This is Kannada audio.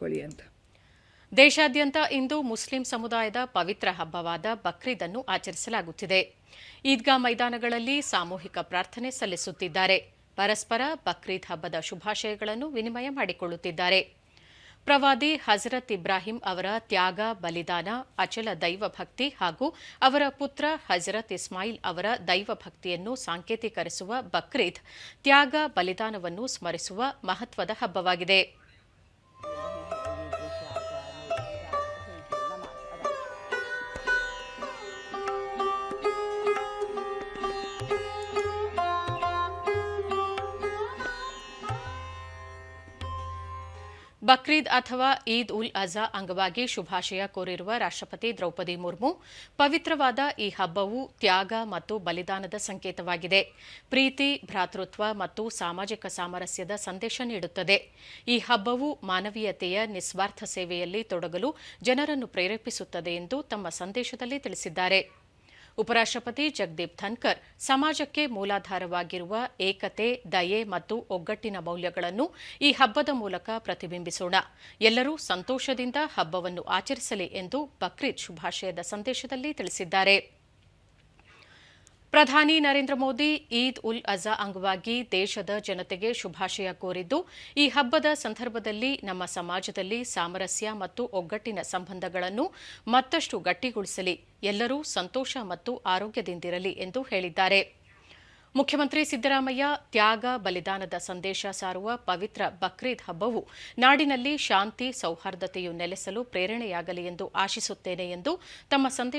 ಮಾಡ್ಕೊಳ್ಳಿ ಅಂತ. ದೇಶಾದ್ಯಂತ ಇಂದು ಮುಸ್ಲಿಂ ಸಮುದಾಯದ ಪವಿತ್ರ ಹಬ್ಬವಾದ ಬಕ್ರೀದ್ ಅನ್ನು ಆಚರಿಸಲಾಗುತ್ತಿದೆ. ಈದ್ಗಾ ಮೈದಾನಗಳಲ್ಲಿ ಸಾಮೂಹಿಕ ಪ್ರಾರ್ಥನೆ ಸಲ್ಲಿಸುತ್ತಿದ್ದಾರೆ. ಪರಸ್ಪರ ಬಕ್ರೀದ್ ಹಬ್ಬದ ಶುಭಾಶಯಗಳನ್ನು ವಿನಿಮಯ ಮಾಡಿಕೊಳ್ಳುತ್ತಿದ್ದಾರೆ. ಪ್ರವಾದಿ ಹಜರತ್ ಇಬ್ರಾಹಿಂ ಅವರ ತ್ಯಾಗ, ಬಲಿದಾನ, ಅಚಲ ದೈವ ಭಕ್ತಿ ಹಾಗೂ ಅವರ ಪುತ್ರ ಹಜರತ್ ಇಸ್ಮಾಯಿಲ್ ಅವರ ದೈವ ಭಕ್ತಿಯನ್ನು ಸಾಂಕೇತೀಕರಿಸುವ ಬಕ್ರೀದ್ ತ್ಯಾಗ, ಬಲಿದಾನವನ್ನು ಸ್ಮರಿಸುವ ಮಹತ್ವದ ಹಬ್ಬವಾಗಿದೆ. ಬಕ್ರೀದ್ ಅಥವಾ ಈದ್ ಉಲ್ ಅಜಾ ಅಂಗವಾಗಿ ಶುಭಾಶಯ ಕೋರಿರುವ ರಾಷ್ಟ್ರಪತಿ ದ್ರೌಪದಿ ಮುರ್ಮು, ಪವಿತ್ರವಾದ ಈ ಹಬ್ಬವು ತ್ಯಾಗ ಮತ್ತು ಬಲಿದಾನದ ಸಂಕೇತವಾಗಿದೆ. ಪ್ರೀತಿ, ಭ್ರಾತೃತ್ವ ಮತ್ತು ಸಾಮಾಜಿಕ ಸಾಮರಸ್ಯದ ಸಂದೇಶ ನೀಡುತ್ತದೆ. ಈ ಹಬ್ಬವು ಮಾನವೀಯತೆಯ ನಿಸ್ವಾರ್ಥ ಸೇವೆಯಲ್ಲಿ ತೊಡಗಲು ಜನರನ್ನು ಪ್ರೇರೇಪಿಸುತ್ತದೆ ಎಂದು ತಮ್ಮ ಸಂದೇಶದಲ್ಲಿ ತಿಳಿಸಿದ್ದಾರೆ. ಉಪರಾಷ್ಟ್ರಪತಿ ಜಗದೀಪ್ ಧನ್ಕರ್ ಸಮಾಜಕ್ಕೆ ಮೂಲಾಧಾರವಾಗಿರುವ ಏಕತೆ, ದಯೆ ಮತ್ತು ಒಗ್ಗಟ್ಟಿನ ಮೌಲ್ಯಗಳನ್ನು ಈ ಹಬ್ಬದ ಮೂಲಕ ಪ್ರತಿಬಿಂಬಿಸೋಣ. ಎಲ್ಲರೂ ಸಂತೋಷದಿಂದ ಹಬ್ಬವನ್ನು ಆಚರಿಸಲಿ ಎಂದು ಬಕ್ರೀದ್ ಶುಭಾಶಯದ ಸಂದೇಶದಲ್ಲಿ ತಿಳಿಸಿದ್ದಾರೆ. ಪ್ರಧಾನಿ ನರೇಂದ್ರ ಮೋದಿ ಈದ್ ಉಲ್ ಅಜಾ ಅಂಗವಾಗಿ ದೇಶದ ಜನತೆಗೆ ಶುಭಾಶಯ ಕೋರಿದ್ದು, ಈ ಹಬ್ಬದ ಸಂದರ್ಭದಲ್ಲಿ ನಮ್ಮ ಸಮಾಜದಲ್ಲಿ ಸಾಮರಸ್ಯ ಮತ್ತು ಒಗ್ಗಟ್ಟಿನ ಸಂಬಂಧಗಳನ್ನು ಮತ್ತಷ್ಟು ಗಟ್ಟಿಗೊಳಿಸಲಿ, ಎಲ್ಲರೂ ಸಂತೋಷ ಮತ್ತು ಆರೋಗ್ಯದಿಂದಿರಲಿ ಎಂದು ಹೇಳಿದ್ದಾರೆ. ಮುಖ್ಯಮಂತ್ರಿ ಸಿದ್ದರಾಮಯ್ಯ ತ್ಯಾಗ ಬಲಿದಾನದ ಸಂದೇಶ ಸಾರುವ ಪವಿತ್ರ ಬಕ್ರೀದ್ ಹಬ್ಬವು ನಾಡಿನಲ್ಲಿ ಶಾಂತಿ ಸೌಹಾರ್ದತೆಯು ನೆಲೆಸಲು ಪ್ರೇರಣೆಯಾಗಲಿ ಎಂದು ಆಶಿಸುತ್ತೇನೆ ಎಂದು ತಮ್ಮ ಸಂದೇಶ